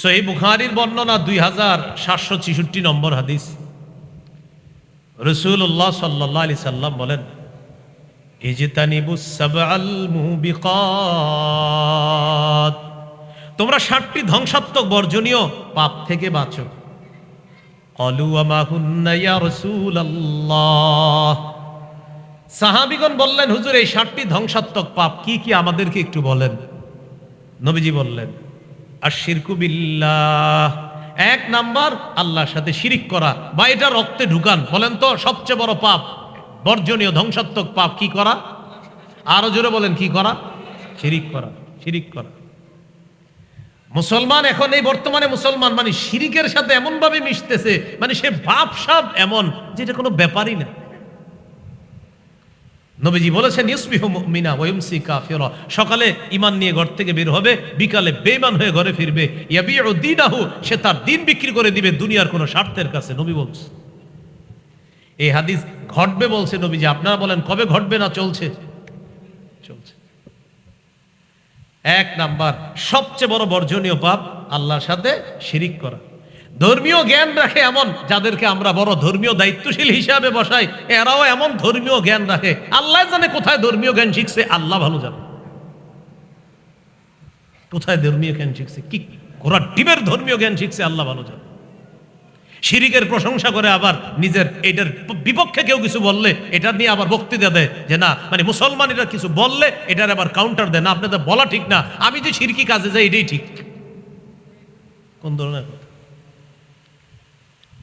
সহি বুখারির বর্ণনা দুই হাজার সাতশো ছিষট্টি নম্বর হাদিস। রসুল্লাহ সাল্লাহ আলি সাল্লাম বলেন তোমরা ষাটটি ধ্বংসাত্মক বর্জনীয় পাপ থেকে বাঁচো। সাহাবিগণ বললেন, হুজুর, এই ষাটটি ধ্বংসাত্মক পাপ কি কি আমাদেরকে একটু বলেন। নবীজি বললেন আর শিরকু বিল্লাহ। এক নাম্বার, আল্লাহর সাথে শিরিক করা বা এটা রক্তে ঢুকান, বলেন তো সবচেয়ে বড় পাপ, বর্জনীয় ধ্বংসাত্মক পাপ কি করা? আরও জোরে বলেন, কি করা? শিরিক করা শিরিক করা। মুসলমান এখন এই বর্তমানে মুসলমান মানে শিরিকের সাথে এমন ভাবে মিশতেছে মানে সে ভাব সাব এমন যেটা কোনো ব্যাপারই না। নবীজি বলেছেন ইসবিহু মুমিনা ওয়ায়ুমসি কাফিরা। সকালে ঈমান নিয়ে ঘর থেকে বের হবে, বিকালে বেঈমান হয়ে ঘরে ফিরবে। ইয়াবিউ দীনাহু, সে তার দিন বিক্রি করে দিবে, দুনিয়ার কোনো স্বার্থের কাছে, নবী বলছে। এই হাদিস ঘটবে বলছে নবীজি, আপনারা বলেন, কবে ঘটবে না চলছে? চলছে। এক নাম্বার, সবচেয়ে বড় বর্জনীয় পাপ, আল্লাহর সাথে শিরিক করা। ধর্মীয় জ্ঞান রাখে এমন, যাদেরকে আমরা বড় ধর্মীয় দায়িত্বশীল হিসাবে বসাই, এরাও এমন ধর্মীয় জ্ঞান রাখে। আল্লাহ জানে কোথায় ধর্মীয় জ্ঞান শিখছে, আল্লাহ ভালো জানে। কোথায় ধর্মীয় জ্ঞান শিখছে? কি ওরা ডিমের ধর্মীয় জ্ঞান শিখছে, আল্লাহ ভালো জানে। শিরিকের প্রশংসা করে আবার নিজের এটার বিপক্ষে কেউ কিছু বললে, এটা নিয়ে আবার বক্তৃতা দেয় যে না মানে মুসলমান এটা কিছু বললে, এটার আবার কাউন্টার দেয়। না, আপনাদের বলা ঠিক না। আমি যে শিরকি কাজে যাই, এটাই ঠিক। কোন ধরনের কথা?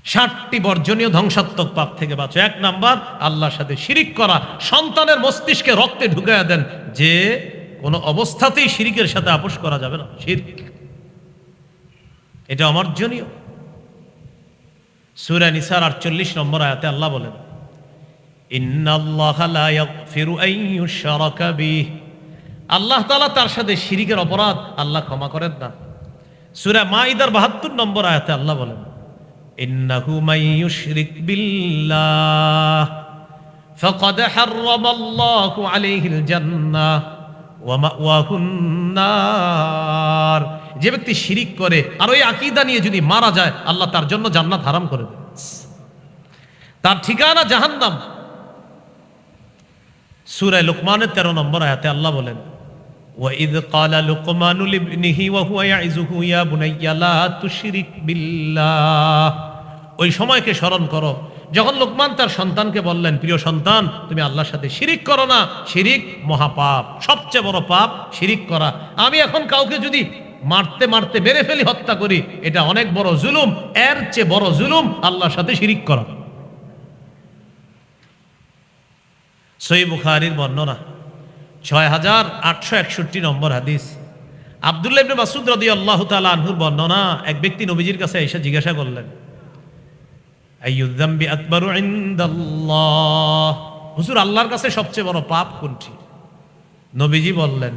ষাটটি বর্জনীয় ধ্বংসাত্মক পাপ থেকে বাঁচো। এক নাম্বার, আল্লাহর সাথে শিরিক করা। সন্তানের মস্তিষ্কে রক্তে ঢুকাইয়া দেন। যে কোনো অবস্থাতেই শিরিকের সাথে আপোষ করা যাবে না। শিরক। এটা অমার্জনীয়। সূরা নিসার 48 নম্বর আয়াতে আল্লাহ বলেন আল্লাহ তাআলা তার সাথে শিরিকের অপরাধ আল্লাহ ক্ষমা করেন না। সূরা মাইদার 72 নম্বর আয়াতে আল্লাহ বলেন ওয়া যে ব্যক্তি শিরিক করে আর ওই আকিদা নিয়ে যদি মারা যায়, আল্লাহ তার জন্য জান্নাত হারাম করে তার ঠিকানা জাহান্নাম। সুরায় লোকমানের 13 নম্বর আয়াতে আল্লাহ বলেন وَإِذْ قَالَ لُقْمَانُ لِابْنِهِ وَهُوَ يَعِظُهُ يَا بُنَيَّ لَا تُشْرِكْ بِاللَّهِ ওই সময়কে স্মরণ করো যখন লোকমান তার সন্তানকে বললেন প্রিয় সন্তান তুমি আল্লাহর সাথে শিরিক করো না শিরিক মহাপাপ সবচেয়ে বড় পাপ শিরিক করা আমি এখন কাউকে যদি মারতে মারতে মেরে ফেলি হত্যা করি এটা অনেক বড় জুলুম এর চেয়ে বড় জুলুম আল্লাহর সাথে শিরিক করা সই বুখারির বর্ণনা ছয় হাজার আটশো একষট্টি নম্বর হাদিস। আবদুল্লাহ ইবনে মাসুদ রদি আল্লাহ তালা আনহুর বর্ণনা এক ব্যক্তি নবীজির কাছে এসে জিজ্ঞাসা করলেন আইয়ুদ্দাম্বি আকবরু ইনদাল্লাহ? হুজুর, আল্লাহর কাছে সবচেয়ে বড় পাপ কোনটি? নবীজি বললেন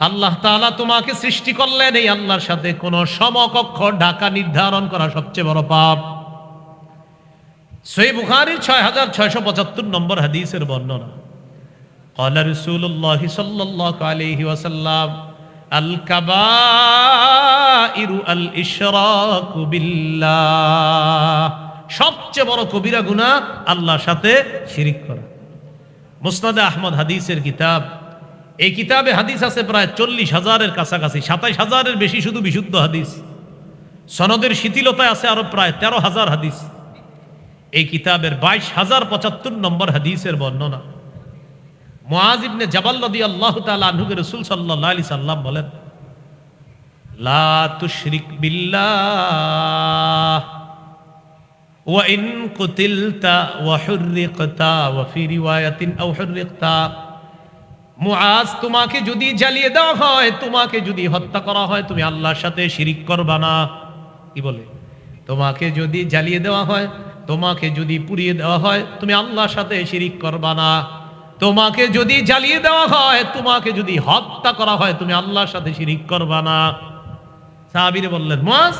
আল্লাহ তাআলা তোমাকে সৃষ্টি করলেন এই আল্লাহর সাথে কোন সমকক্ষ ঢাকা নির্ধারণ করা সবচেয়ে বড় পাপ। সই বুখারি ছয় হাজার ছয়শো পঁচাত্তর নম্বর হাদিসের বর্ণনা। কলা রসুল্লাহ সাল্লাহ আলহি ওয়াসাল্লাম আল কাবাইরু আল ইশরাকু বিল্লাহ সবচেয়ে বড় কবিরা গুনাহ আল্লাহর সাথে শিরিক করা। মুসনাদ আহমদ হাদিসের কিতাব। এই কিতাবে হাদিস আছে প্রায় চল্লিশ হাজারের কাছাকাছি, সাতাইশ হাজারের বেশি শুধু বিশুদ্ধ হাদিস। সনদের শিথিলতায় আছে আরও প্রায় তেরো হাজার হাদিস। এই কিতাবের বাইশ হাজার পঁচাত্তর নম্বর হাদিসের বর্ণনা। মুআজ ইবনে জাবাল রাদিয়াল্লাহু তাআলা আনহুকে রাসূল সাল্লাল্লাহু আলাইহি সাল্লাম বলেন, লা তুশরিক বিল্লাহ, ওয়া ইন কুতিলতা ওয়া হুররিকতা ওয়া ফি তোমাকে যদি জ্বালিয়ে দেওয়া হয়, তোমাকে যদি হত্যা করা হয়, তুমি আল্লাহর সাথে শিরিক করবা না। কি বলে? তোমাকে যদি জ্বালিয়ে দেওয়া হয় তোমাকে যদি পুড়িয়ে দেওয়া হয়, তুমি আল্লাহর সাথে শিরিক করবা না। তোমাকে যদি জ্বালিয়ে দেওয়া হয়, তোমাকে যদি হত্যা করা হয়, তুমি আল্লাহর সাথে শিরিক করবা না। সাহাবীরে বললেন মাস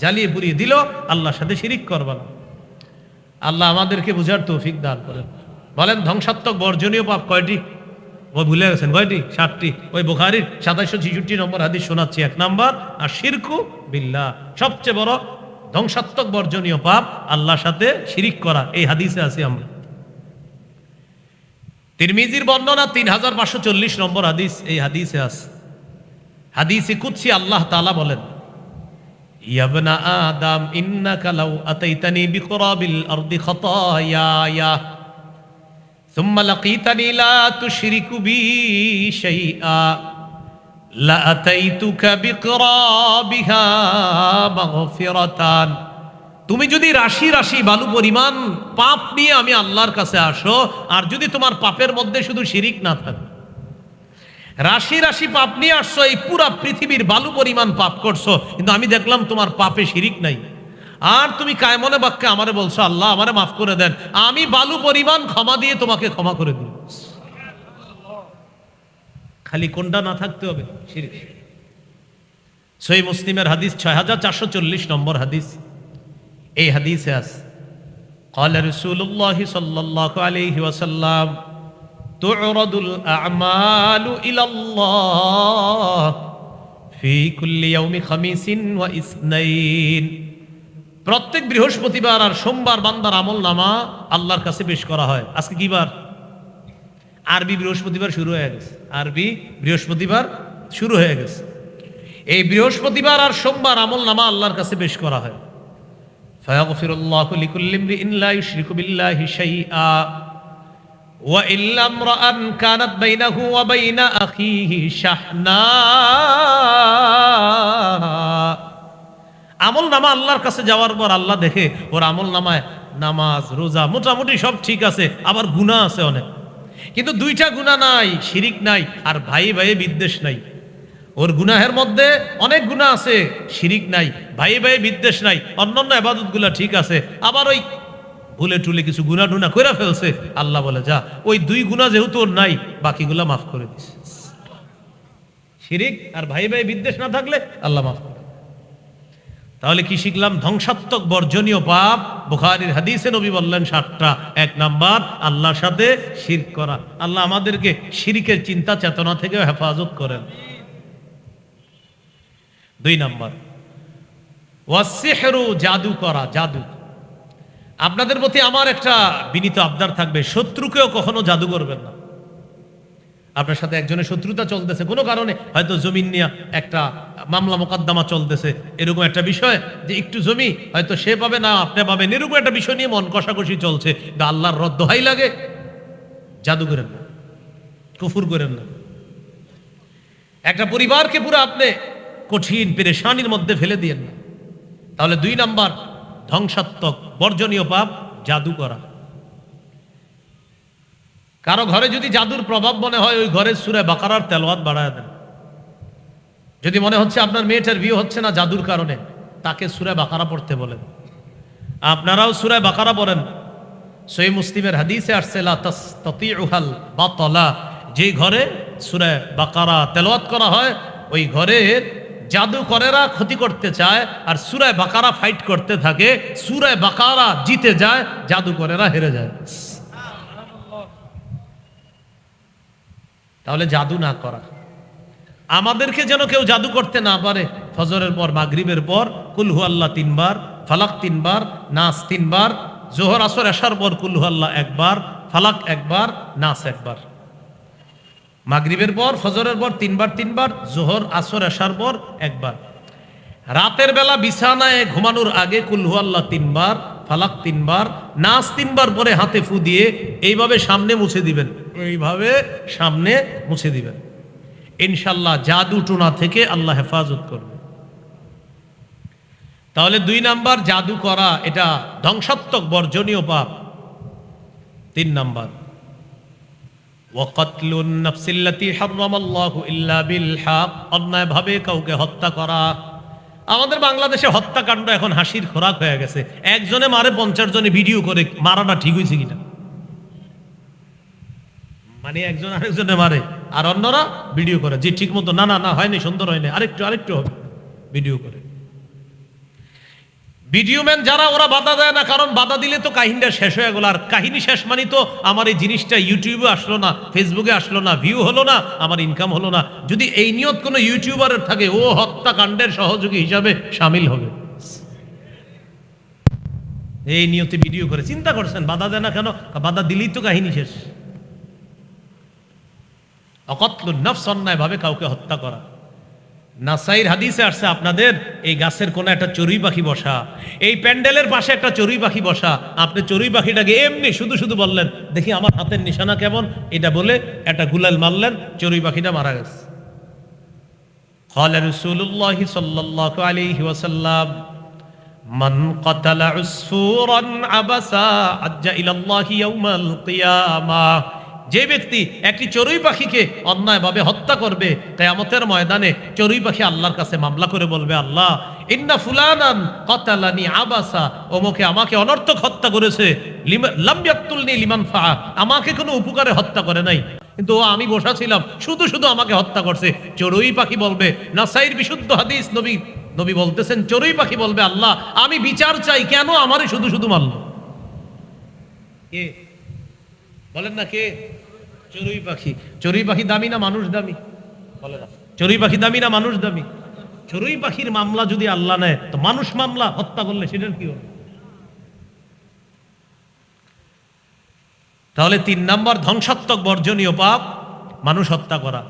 জ্বালিয়ে পুড়িয়ে দিল, আল্লাহর সাথে শিরিক করবা না। আল্লাহ আমাদেরকে বুঝার তৌফিক দান করেন। বলেন, ধ্বংসাত্মক বর্জনীয় পাপ কয়টি? ও ভুলে গেছেন, কয়টি? সাতটি। ওই বুখারির সাতাইশো ছিষট্টি নম্বর হাদিস শোনাচ্ছি, এক নাম্বার আর শিরকু বিল্লাহ। সবচেয়ে বড় ধ্বংসাত্মক বর্জনীয় পাপ আল্লাহর সাথে শিরিক করা এই হাদিসে আছি আমরা তিরমিজির বর্ণনা তিন হাজার পাঁচশো চল্লিশ নম্বর হাদিস এই হাদিসে আছে হাদিসে কুৎসি আল্লাহ তাআলা বলেন ইয়াবনা আদম ইন্নাকা লাউ আতাইতানি বিকরাবিল আরদি খাতায়ায়া ثم لقيتني لا تشرك بي شيئا لأتيتك بقرابها مغفرة তুমি যদি রাশি রাশি বালু পরিমাণ পাপ নিয়ে আমি আল্লাহর কাছে আসো, আর যদি তোমার পাপের মধ্যে শুধু শিরিক না থাকে। রাশি রাশি পাপ নিয়ে আসছো, এই পুরা পৃথিবীর বালু পরিমাণ পাপ করছ, কিন্তু আমি দেখলাম তোমার পাপে শিরিক নাই। আর তুমি কায়মনে বাক্যে আমারে বলছো, আল্লাহ আমারে মাফ করে দেন, আমি বালু পরিমাণ ক্ষমা দিয়ে তোমাকে ক্ষমা করে দিই। খালি কোনটা না থাকতে হবে শিরিক সই মুসলিমের হাদিস ছয় হাজার চারশো চল্লিশ নম্বর হাদিস এই হাদিসে আছে قال رسول الله صلى الله عليه وسلم تعرض الأعمال إلى الله في كل يوم خميس واثنين প্রত্যেক বৃহস্পতিবার আর সোমবার বান্দার আমল নামা আল্লাহর কাছে পেশ করা হয় আজকে কি বার আরবি বৃহস্পতিবার শুরু হয়ে গেছে আরবি বৃহস্পতিবার শুরু হয়ে গেছে এই বৃহস্পতিবার আর সোমবার আমল নামা আল্লাহর কাছে পেশ করা হয় فيغفر الله لكل امرئ لا يشرك بالله شيئا وإلا امرأ كانت بينه وبين أخيه شحناء আমল নামা আল্লাহর কাছে যাওয়ার পর আল্লাহ দেখে ওর আমল নামায় নামাজ রোজা মোটামুটি সব ঠিক আছে আবার গুণা আছে অনেক কিন্তু দুইটা গুণা নাই, শিরিক নাই, আর ভাই ভাইয়ে বিদ্বেষ নাই। ওর গুনাহের মধ্যে অনেক গুণা আছে, শিরিক নাই, ভাই ভাই বিদ্বেষ নাই, অন্যান্য আবাদতগুলা ঠিক আছে, আবার ওই ভুলে টুলে কিছু গুণা টুনা করে ফেলছে, আল্লাহ বলে, যা, ওই দুই গুণা যেহেতু ওর নাই, বাকিগুলা মাফ করে দিছে শিরিক আর ভাই ভাই বিদ্বেষ না থাকলে আল্লাহ মাফ তাহলে কি শিখলাম? ধ্বংসাত্মক বর্জনীয় পাপ। বুখারীর হাদিসে নবী বললেন সাতটা। এক নাম্বার, আল্লাহর সাথে শির করা। আল্লাহ আমাদেরকে শিরিকের চিন্তা, চেতনা থেকে হেফাজত করেন। দুই নাম্বার ওয়াসিহরু জাদু করা, জাদু। আপনাদের প্রতি আমার একটা বিনীত আবদার থাকবে, শত্রুকেও কখনো জাদু করবেন না। আপনার সাথে একজনের শত্রুতা চলতেছে, কোনো কারণে হয়তো জমিন নিয়ে একটা মামলা মোকদ্দমা চলতেছে। এরকম একটা বিষয় যে একটু জমি হয়তো সে পাবে না, আপনি পাবেন। এরকম একটা বিষয় নিয়ে মন কষাকষি চলছে। কিন্তু আল্লাহর রদ দোহাই লাগে। জাদু করেন না। কুফুর করেন না। একটা পরিবারকে পুরো আপনি কঠিন পেরেশানির মধ্যে ফেলে দিয়েন না। তাহলে দুই নাম্বার, ধ্বংসাত্মক, বর্জনীয় পাপ জাদু করা। কারও ঘরে যদি জাদুর প্রভাব মনে হয়, ওই ঘরে সুরে বাকারার তেলোয়াত বাড়ায় দেন। যদি মনে হচ্ছে আপনার মেয়েটার বিয়ে হচ্ছে না জাদুর কারণে, তাকে সুরে বাকারা পড়তে বলেন। আপনারাও সুরে বাকারা পড়েন। সই মুসলিমের হাদিসে আসছে, লা তাসতাতিউহাল বাতলা যে ঘরে সুরে বাকারা তেলাওয়াত করা হয়, ওই ঘরের জাদু করেরা ক্ষতি করতে চায় আর সুরায় বাকারা ফাইট করতে থাকে। সুরায় বাকারা জিতে যায় জাদু করেরা হেরে যায়। তাহলে জাদু না করা। আমাদেরকে যেন কেউ জাদু করতে না পারে, ফজরের পর, মাগরিবের পর কুলহু আল্লাহ তিনবার, ফালাক তিনবার, নাস তিনবার, জোহর, আসর আসার পর কুলহু আল্লাহ একবার, ফালাক একবার, নাস একবার। মাগরিবের পর, ফজরের পর তিনবার তিনবার, জোহর, আসর আসার পর একবার। রাতের বেলা বিছানায় ঘুমানোর আগে কুলহু আল্লাহ তিনবার ফালাক তিনবার নাচ তিনবার পরে হাতে ফু দিয়ে এইভাবে সামনে মুছে দিবেন। এইভাবে সামনে মুছে দিবেন। ইনশাল্লাহ জাদু টোনা থেকে আল্লাহ হেফাজত করবে। তাহলে দুই নাম্বার জাদু করা, এটা ধ্বংসাত্মক বর্জনীয় পাপ। তিন নাম্বার অন্যায় ভাবে কাউকে হত্যা করা আমাদের বাংলাদেশে হত্যাকাণ্ড এখন হাসির খোরাক হয়ে গেছে। একজনে মারে, পঞ্চাশ জনে ভিডিও করে, মারাটা ঠিক হয়েছে কিনা? মানে একজন আরেকজনে মারে, আর অন্যরা ভিডিও করে। যে ঠিক মতো না না না, হয়নি, সুন্দর হয়নি, আরেকটু আরেকটু হবে, ভিডিও করে। ভিডিও ম্যান যারা ওরা বাধা দেয় না, কারণ বাধা দিলে তো কাহিনীটা শেষ হয়ে গেল। আর কাহিনী শেষ মানে তো আমার এই জিনিসটা ইউটিউবে আসলো না ফেসবুকে আসলো না ভিউ হলো না, আমার ইনকাম হলো না। যদি এই নিয়ত কোনো ইউটিউবারের থাকে, ও হত্যাকাণ্ডের সহযোগী হিসাবে সামিল হবে। এই নিয়তে ভিডিও করে, চিন্তা করছেন, বাধা দেয় না কেন? বাধা দিলেই তো কাহিনী শেষ। অকতল নফস অন্যায় ভাবে কাউকে হত্যা করা। নাসাইর হাদিসে আসছে আপনাদের এই গাছের কোন একটা চড়ুই পাখি বসা এই প্যান্ডেলের পাশে একটা চড়ুই পাখি বসা আপনি চড়ুই পাখিটাকে এমনি শুধু শুধু বললেন দেখি আমার হাতের নিশানা কেমন এটা বলে একটা গুলাল মারলেন চড়ুই পাখিটা মারা গেছে قال رسول الله صلى الله عليه وسلم من قتل عصفورا عبسا عج الى الله يوم القيامه যে ব্যক্তি একটি চড়ুই পাখিকে অন্যায়ভাবে হত্যা করবে, কেয়ামতের ময়দানে চড়ুই পাখি আল্লাহর কাছে মামলা করে বলবে, আল্লাহ, ইন্না ফুলানান কতালানি আবাসা, ওমকে আমাকে অনর্থক হত্যা করেছে লাম্বিয়াতুলনি লিমান ফা আমাকে কোনো উপকারে হত্যা করে নাই। কিন্তু ও, আমি বসা ছিলাম, শুধু শুধু আমাকে হত্যা করছে। চড়ুই পাখি বলবে, নাসাইর বিশুদ্ধ হাদিস নবী নবী বলতেছেন, চড়ুই পাখি বলবে, আল্লাহ, আমি বিচার চাই, কেন আমারই শুধু শুধু মারল? বলেন না কে? চড়ুই পাখি। চড়ুই পাখি দামি না মানুষ দামি? বলে না। চড়ুই পাখি দামি না মানুষ দামি? চড়ুই পাখির মামলা যদি আল্লাহ নেয়, তো মানুষ মামলা, হত্যা করলে সেটার কি হবে? তাহলে তিন নাম্বার, ধ্বংসাত্মক বর্জনীয় পাপ, মানুষ হত্যা করা।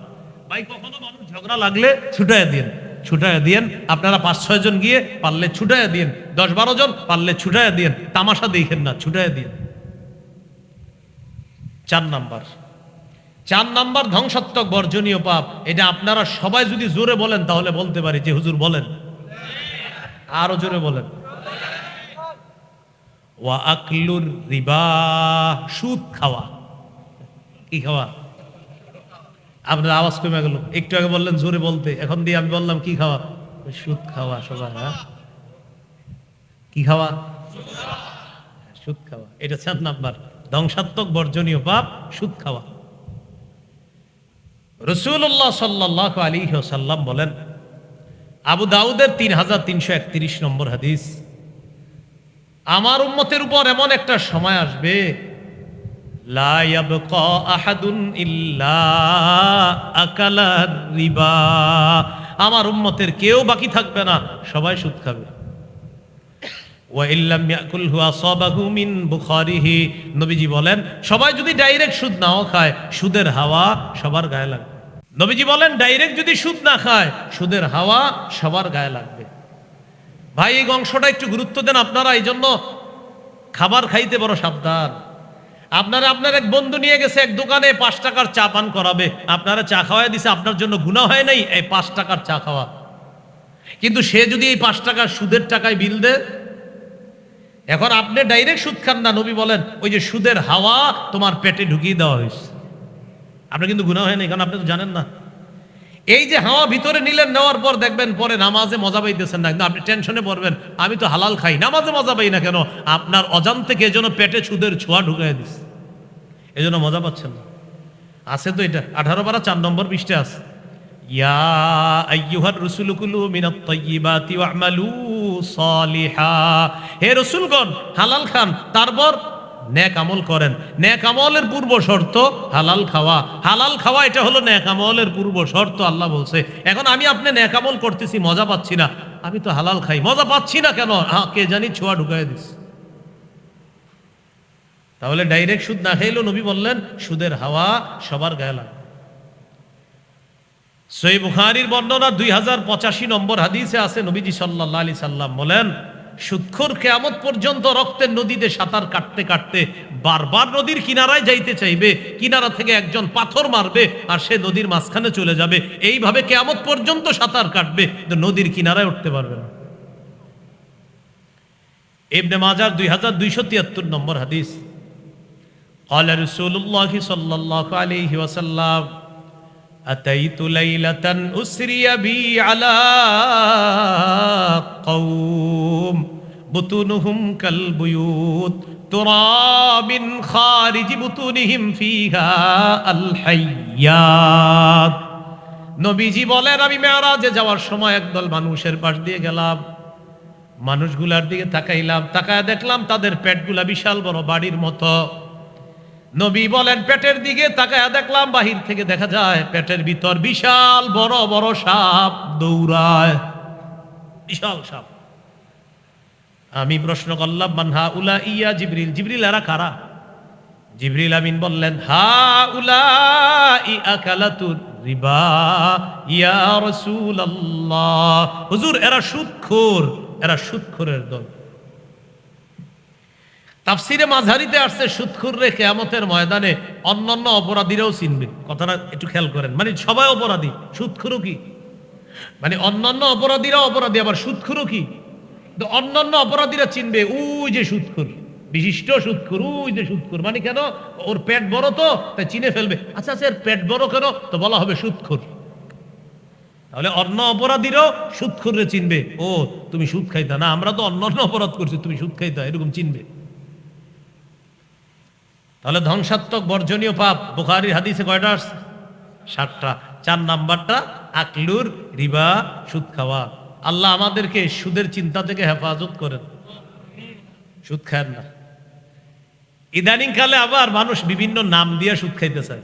ভাই, কখনো মানুষ ঝগড়া লাগলে ছুটায় দিন ছুটায় দিন আপনারা পাঁচ, ছয় জন গিয়ে পারলে ছুটায় দিন দশ, বারো জন পারলে ছুটায় দিন তামাশা দেখেন না ছুটায় দিন চার নাম্বার। চার নাম্বার ধ্বংসাত্মক বর্জনীয় পাপ। এটা আপনারা সবাই যদি জোরে বলেন, তাহলে বলতে পারি যে হুজুর বলেন। আরও জোরে বলেন। ওয়া আকলুর রিবা, সুদ খাওয়া। কি খাওয়া? আপনার আওয়াজ কমে গেল। একটু আগে বললেন জোরে বলতে। এখন দিয়ে আমি বললাম, কি খাওয়া? সুদ খাওয়া সবাই হ্যাঁ? কি খাওয়া? সুদ খাওয়া। এটা চার নাম্বার। ধ্বংসাত্মক বর্জনীয় পাপ, সুদ খাওয়া। রসুল্লাহ সাল্লাহ আলী সাল্লাম বলেন, আবু দাউদের তিন হাজার তিনশো একত্রিশ নম্বর হাদিস, আমার উম্মতের উপর এমন একটা সময় আসবে আমার উম্মতের কেউ বাকি থাকবে না, সবাই সুদ খাবে। নবীজি বলেন, সবাই যদি ডাইরেক্ট সুদ নাও খায়, সুদের হাওয়া সবার গায়ে লাগবে। নবীজি বলেন, ডাইরেক্ট যদি সুদ না খায়, সুদের হাওয়া সবার গায়ে লাগবে। ভাই, এই অংশটা একটু গুরুত্ব দেন আপনারা এই জন্য খাবার খাইতে বড় সাবধান। আপনারা, আপনার এক বন্ধু নিয়ে গেছে এক দোকানে, পাঁচ টাকার চা পান করাবে। আপনারা চা খাওয়াই দিছে, আপনার জন্য গুণা হয় নাই, এই পাঁচ টাকার চা খাওয়া। কিন্তু সে যদি এই পাঁচ টাকার সুদের টাকায় বিল দেয় এখন আপনি ডাইরেক্ট সুদ খান না, নবী বলেন, ওই যে সুদের হাওয়া তোমার পেটে ঢুকিয়ে দেওয়া হয়েছে। আপনার কিন্তু গুণা হয় নাই কারণ আপনি তো জানেন না। এই যে হাওয়া ভিতরে নিলেন, নেওয়ার পর দেখবেন পরে নামাজে মজা পাইতেছেন না, কিন্তু আপনি টেনশনে পড়বেন, আমি তো হালাল খাই, নামাজে মজা পাই না কেন? আপনার অজান থেকে এজন্য পেটে সুদের ছোঁয়া ঢুকাই দিস এই জন্য মজা পাচ্ছেন না। আছে তো এটা, আঠারো বারা চার নম্বর পৃষ্ঠে আছে। ইয়া আইয়ুহার রসুলকুলু মিনাত তাইয়্যিবাতি ওয়া'মালু সালিহা হে রসুলগণ, হালাল খান, তারপর ন্যাক আমল করেন। ন্যাক আমলের পূর্ব শর্ত হালাল খাওয়া। হালাল খাওয়া এটা হলো ন্যাক আমলের পূর্ব শর্ত, আল্লাহ বলছে। এখন আমি আপনি ন্যাক আমল করতেছি, মজা পাচ্ছি না। আমি তো হালাল খাই, মজা পাচ্ছি না কেন? কে জানি ছোঁয়া ঢুকাই দিস তাহলে ডাইরেক্ট সুদ না খাইলেও নবী বললেন, সুদের হাওয়া সবার গায়ে লাগে সই বুখারির বর্ণনা দুই হাজার পঁচাশি নম্বর হাদিসে আছে নবীজি সাল্লাহ আলি সাল্লাম বলেন সুক্ষর কেয়ামত পর্যন্ত রক্তের নদীতে সাঁতার কাটতে কাটতে বারবার নদীর কিনারায় যাইতে চাইবে কিনারা থেকে একজন পাথর মারবে আর সে নদীর মাঝখানে চলে যাবে এইভাবে কেয়ামত পর্যন্ত সাঁতার কাটবে কিন্তু নদীর কিনারায় উঠতে পারবে না ইবনে মাজার দুই হাজার দুইশো তিয়াত্তর নম্বর হাদিস قال رسول الله صلى الله عليه وسلم أتيت ليلة أسري بي على قوم بطونهم كالبيوت ترى من خارج بطونهم فيها الحيات নবীজি বলেন আমি মেয়রাজে যাওয়ার সময় একদল মানুষের পাশ দিয়ে গেলাম মানুষগুলার দিকে তাকাইলাম তাকায় দেখলাম তাদের পেটগুলা বিশাল বড় বাড়ির মতো নবী বলেন, পেটের দিকে তাকায় দেখলাম, বাহির থেকে দেখা যায় পেটের ভিতর বিশাল বড় বড় সাপ দৌড়ায়। বিশাল সাপ। আমি প্রশ্ন করলাম, মানহা উলা ইয়া জিবরিল জিবরিল এরা কারা? জিবরিল আমিন বললেন, হা উলা আকালাতুর রিবা, ইয়া রাসূলুল্লাহ। হুজুর, এরা সুদখোর এরা সুদখোরের দল। তাফসিরে মাঝারিতে আসছে সুদখুর রে কেয়ামতের ময়দানে অন্যান্য অপরাধীরাও চিনবে। কথাটা একটু খেয়াল করেন। মানে সবাই অপরাধী সুদখুরও কি? মানে অন্যান্য অপরাধীরা অপরাধী, আবার সুদখুরও কি? অন্যান্য অপরাধীরা চিনবে, ওই যে সুৎখুর, বিশিষ্ট সুৎখুর, ওই যে সুৎখুর। মানে কেন? ওর পেট বড় তো, তাই চিনে ফেলবে। আচ্ছা আচ্ছা এর পেট বড় কেন? তো বলা হবে সুৎখুর। তাহলে অন্য অপরাধীরাও সুদখুররে চিনবে, ও, তুমি সুদ খাইতা না, আমরা তো অন্য অপরাধ করছি, তুমি সুদ খাইতা। এরকম চিনবে। তাহলে ধ্বংসাত্মক বর্জনীয় পাপ। বুখারির হাদিসে কয়টা আসছে? সাতটা। চার নাম্বারটা, আকলুর রিবা, সুদ খাওয়া। আল্লাহ আমাদেরকে সুদের চিন্তা থেকে হেফাজত করেন। সুদ খায় না। ইদানিং কালে আবার মানুষ বিভিন্ন নাম দিয়ে সুদ খাইতে চায়।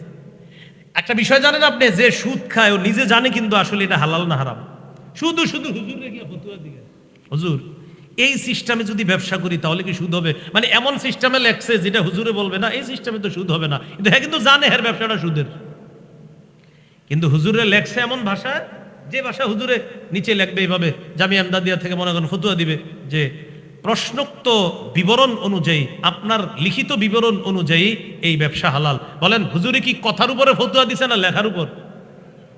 একটা বিষয় জানেন আপনি, যে সুদ খায়, ও নিজে জানে কিন্তু আসলে এটা হালাল না হারাম। শুধু শুধু হুজুর গিয়ে দিকে হুজুর এই সিস্টেমে যদি ব্যবসা করি, তাহলে কি সুদ হবে? মানে এমন সিস্টেমে লেখছে যেটা হুজুরে বলবে না, এই সিস্টেমে তো সুদ হবে না। কিন্তু হ্যাঁ কিন্তু জানে হ্যাঁ ব্যবসাটা সুদের। কিন্তু হুজুরে লেখছে এমন ভাষায় যে ভাষা হুজুরে নিচে লেখবে এইভাবে জামি আমদাদিয়া থেকে মনে করেন ফতুয়া দিবে, যে প্রশ্নোক্ত বিবরণ অনুযায়ী, আপনার লিখিত বিবরণ অনুযায়ী এই ব্যবসা হালাল। বলেন, হুজুরে কি কথার উপরে ফতুয়া দিছে না লেখার উপর?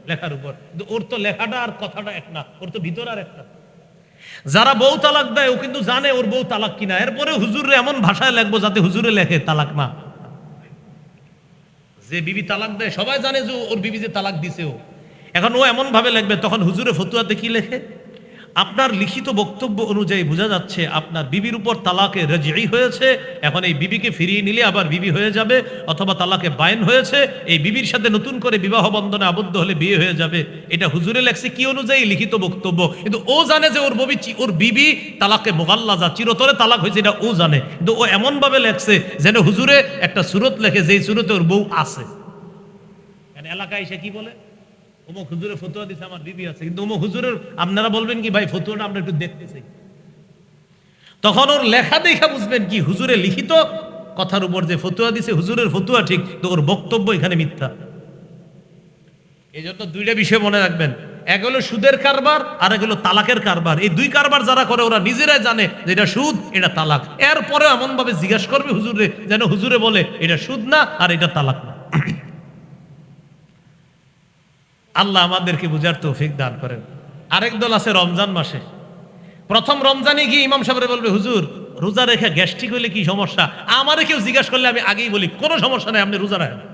লেখার উপর। ওর তো লেখাটা আর কথাটা এক না, ওর তো ভিতর আর একটা। যারা বউ তালাক দেয়, ও কিন্তু জানে ওর বউ তালাক কিনা। এরপরে হুজুরে এমন ভাষায় লেখবো যাতে হুজুরে লেখে, তালাক না। যে বিবি তালাক দেয়, সবাই জানে যে ওর বিবি যে তালাক দিছে ও। এখন ও এমন ভাবে লেখবে, তখন হুজুরে ফতুয়াতে কি লেখে? আপনার লিখিত বক্তব্য অনুযায়ী বোঝা যাচ্ছে আপনার বিবির উপর তালাকে রেজি হয়েছে। এখন এই বিবিকে ফিরিয়ে নিলে আবার বিবি হয়ে যাবে অথবা তালাকে বায়ন হয়েছে। এই বিবির সাথে নতুন করে বিবাহ বন্ধনে আবদ্ধ হলে বিয়ে হয়ে যাবে। এটা হুজুরে লেখছে কি অনুযায়ী লিখিত বক্তব্য? কিন্তু ও জানে যে ওর ববি ওর বিবি তালাকে মোগাল্লা যা চিরতরে তালাক হয়েছে এটা ও জানে। কিন্তু ও এমনভাবে লেখছে যেন হুজুরে একটা সুরত লেখে, যেই সুরতে ওর বউ আছে। এলাকায় এসে কি বলে? অমুক হুজুরে ফতুয়া দিছে, আমার বিবি আছে। কিন্তু অমুক হুজুরের, আপনারা বলবেন কি, ভাই, ফতুয়াটা আমরা একটু দেখতে চাই তখন ওর লেখা দেখা বুঝবেন কি, হুজুরে লিখিত কথার উপর যে ফতুয়া দিছে, হুজুরের ফতুয়া ঠিক তো ওর বক্তব্য এখানে মিথ্যা। এই জন্য দুইটা বিষয় মনে রাখবেন। এক হলো সুদের কারবার আর এক হলো তালাকের কারবার। এই দুই কারবার যারা করে, ওরা নিজেরাই জানে যে এটা সুদ, এটা তালাক। এরপরে এমন ভাবে জিজ্ঞাসা করবে হুজুরে, যেন হুজুরে বলে, এটা সুদ না, আর এটা তালাক না। আল্লাহ আমাদেরকে বুঝার তৌফিক দান করেন। আরেক দল আছে রমজান মাসে। প্রথম রমজানে গিয়ে ইমাম সাহেব বলবে, হুজুর, রোজা রেখে গ্যাস্ট্রিক হলে কি সমস্যা? আমারে কেউ জিজ্ঞাসা করলে আমি আগেই বলি, কোনো সমস্যা নাই, আপনি রোজা রাখেন।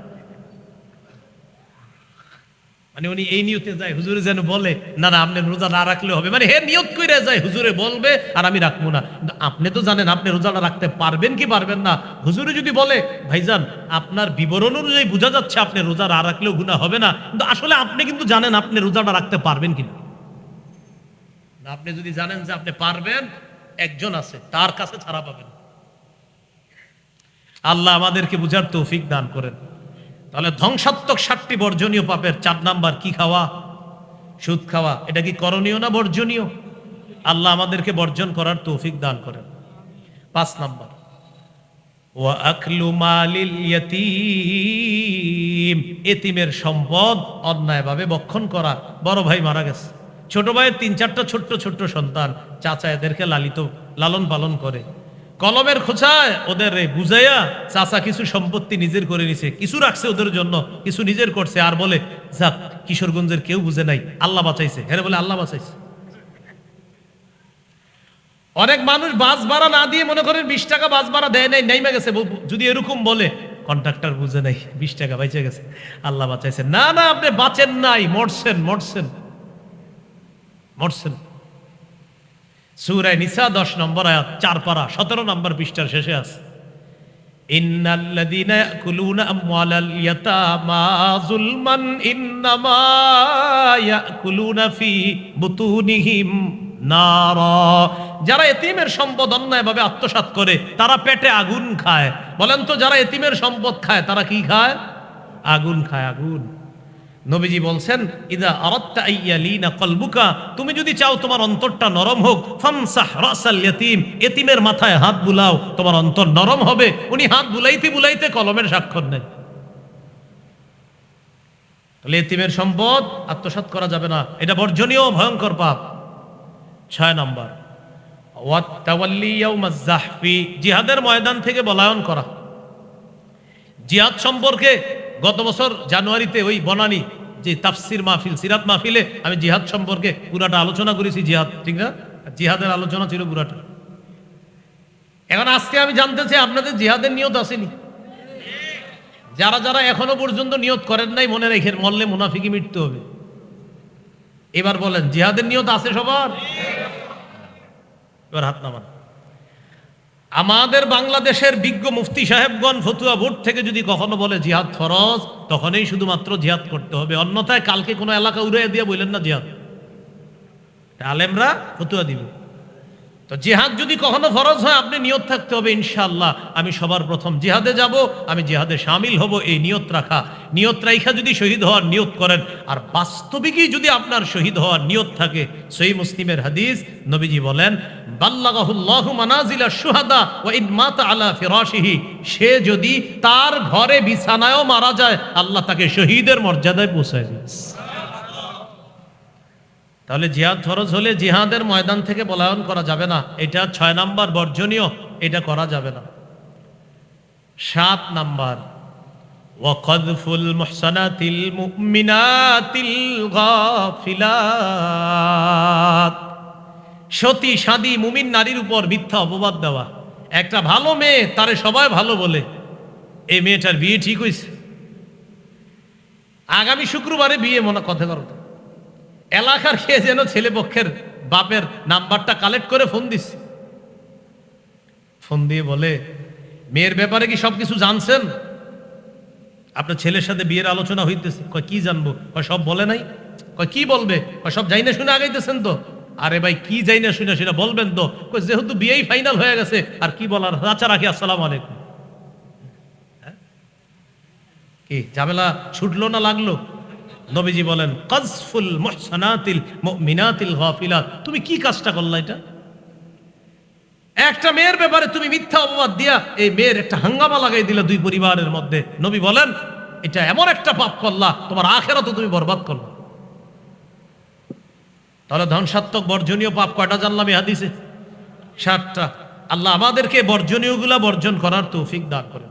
মানে উনি এই নিয়তে যায়, হুজুরে যেন বলে, না না, আপনি রোজা না রাখলে হবে। মানে হে নিয়ত করে যায়, হুজুরে বলবে, আর আমি রাখব না। আপনি তো জানেন, আপনি রোজাটা রাখতে পারবেন কি পারবেন না? হুজুরে যদি বলে, ভাইজান, আপনার বিবরণ অনুযায়ী বোঝা যাচ্ছে আপনি রোজা না রাখলেও গুণা হবে না। কিন্তু আসলে আপনি কিন্তু জানেন, আপনি রোজাটা রাখতে পারবেন কিনা। না, আপনি যদি জানেন যে আপনি পারবেন, একজন আছে, তার কাছে ছাড়া পাবেন। আল্লাহ আমাদেরকে বুঝার তৌফিক দান করেন। তাহলে ধ্বংসাত্মক সাতটি বর্জনীয় পাপের চার নাম্বার কি খাওয়া? সুদ খাওয়া। এটা কি করণীয় না বর্জনীয়? আল্লাহ আমাদেরকে বর্জন করার তৌফিক দান করেন। পাঁচ নাম্বার। এতিমের সম্পদ অন্যায়ভাবে বক্ষণ করা। বড় ভাই মারা গেছে। ছোট ভাইয়ের তিন চারটা ছোট্ট ছোট্ট সন্তান চাচা এদেরকে লালিত, লালন পালন করে। কলমের খোঁচায় ওদের বুঝাইয়া চাচা কিছু সম্পত্তি নিজের করে নিছে, কিছু রাখছে ওদের জন্য, কিছু নিজের করছে, আর বলে, যাক, কিশোরগঞ্জের কেউ বুঝে নাই, আল্লাহ বাঁচাইছে। হ্যাঁ বলে, আল্লাহ বাঁচাইছে। অনেক মানুষ বাস ভাড়া না দিয়ে মনে করেন বিশ টাকা বাস ভাড়া দেয় নাই, নাইমা গেছে যদি এরকম বলে, কন্ট্রাক্টর বুঝে নাই, বিশ টাকা বাইচে গেছে, আল্লাহ বাঁচাইছে। না না, আপনি বাঁচেন নাই, মরছেন মরছেন মরছেন। সুরায় নিসা দশ নম্বর আয়াত চার পারা সতেরো নম্বর পৃষ্ঠার শেষে আছে। ইন্নাল্লাযীনা ইয়াকুলুনা আমওয়ালাল ইয়াতামা যুলমান, ইন্নামা ইয়াকুলুনা ফি বুতুনিহিম নারা। যারা এতিমের সম্পদ অন্যায়ভাবে আত্মসাৎ করে, তারা পেটে আগুন খায়। বলেন তো, যারা এতিমের সম্পদ খায়, তারা কি খায়? আগুন খায়, আগুন। নবীজি বলছেন, ইদা আরাত্তা আইয়ালিনা কলবুকা তুমি যদি চাও তোমার অন্তরটা নরম হোক, ফামসাহ রাসাল ইয়াতিম এতিমের মাথায় হাত বুলাও, তোমার অন্তর নরম হবে। উনি হাত বুলাইতে বুলাইতে কলমের স্বাক্ষর নেন তাহলে এতিমের সম্পদ আত্মসাৎ করা যাবে না। এটা বর্জনীয়, ভয়ঙ্কর পাপ। ছয় নম্বর জিহাদের ময়দান থেকে বলায়ন করা। জিহাদ সম্পর্কে গত বছর জানুয়ারিতে ওই বনানি যে তাফসির মাহফিল, সিরাত মাহফিলে আমি জিহাদ সম্পর্কে পুরাটা আলোচনা করেছি, জিহাদ, ঠিক না? জিহাদের আলোচনা ছিল পুরাটা। এখন আজকে আমি জানতে চাই, আপনাদের জিহাদের নিয়ত আসেনি? যারা যারা এখনও পর্যন্ত নিয়ত করেন নাই, মনে রেখে মরলে মুনাফিকি মৃত্যু হবে। এবার বলেন, জিহাদের নিয়ত আছে সবার? এবার হাত নামান। আমাদের বাংলাদেশের বিজ্ঞ মুফতি সাহেবগণ ফতুয়া বোর্ড থেকে যদি কখনো বলে জিহাদ ফরজ, তখনই শুধুমাত্র জিহাদ করতে হবে। অন্যথায় কালকে কোনো এলাকা উড়াইয়া দিয়ে বললেন না জিহাদ। আলেমরা ফতুয়া দিবে। তো জেহাদ যদি কখনো ফরজ হয়, আপনি নিয়ত থাকতে হবে ইনশাআল্লাহ। আমি সবার প্রথম জেহাদে যাব, আমি জেহাদে সামিল হব, এই নিয়ত রাখা। নিয়ত রাইখা যদি শহীদ হওয়ার নিয়ত করেন, আর বাস্তবিকই যদি আপনার শহীদ হওয়ার নিয়ত থাকে, সহি মুসলিমের হাদিস নবীজি বলেন মানাজিলা সুহাদা আলা সে যদি তার ঘরে বিছানায়ও মারা যায়, আল্লাহ তাকে শহীদের মর্যাদায় পৌঁছায় দেয় তাহলে জিহাদ ফরজ হলে জিহাদের ময়দান থেকে পলায়ন করা যাবে না। এটা ছয় নাম্বার বর্জনীয়, এটা করা যাবে না। সাত নাম্বার ওয়াকদফুল মুহসানাতিল মুমিনাতিল গাফিলাত। সতী, সাদী, মুমিন নারীর উপর মিথ্যা অপবাদ দেওয়া। একটা ভালো মেয়ে, তারে সবাই ভালো বলে। এই মেয়েটার বিয়ে ঠিক হয়েছে আগামী শুক্রবারে বিয়ে মনে কথা করো। এলাকার কে যেন ছেলে পক্ষের বাপের নাম্বারটা কালেক্ট করে ফোন দিচ্ছে। ফোন দিয়ে বলে, মেয়ের ব্যাপারে কি সবকিছু জানছেন? আপনার ছেলের সাথে বিয়ের আলোচনা হইতেছে। কয়, কি জানব? কয়, সব বলে নাই? কয়, কি বলবে? কয়, সব যাই শুনে আগাইতেছেন তো? আরে ভাই, কি যাই না শুনে সেটা বলবেন তো? কয়, যেহেতু বিয়েই ফাইনাল হয়ে গেছে, আর কি বলার? আচ্ছা রাখি, আসসালাম আলাইকুম। হ্যাঁ? কি, ঝামেলা ছুটলো না লাগল? নবীজি বলেন কজফুল মুহসানাতিল মুমিনাতিল গাফিলাত। তুমি কি কাজটা করলা এটা? একটা মেয়ের ব্যাপারে তুমি মিথ্যা অপবাদ দিয়া এই মেয়ের একটা হাঙ্গামা লাগাই দিলে দুই পরিবারের মধ্যে। নবী বলেন, এটা এমন একটা পাপ করলা, তোমার আখেরা তো তুমি বরবাদ করলা। তাহলে ধ্বংসাত্মক বর্জনীয় পাপ কয়টা জানলাম এই হাদিসে? ষাটটা আল্লাহ আমাদেরকে বর্জনীয়গুলা বর্জন করার তৌফিক দান করেন।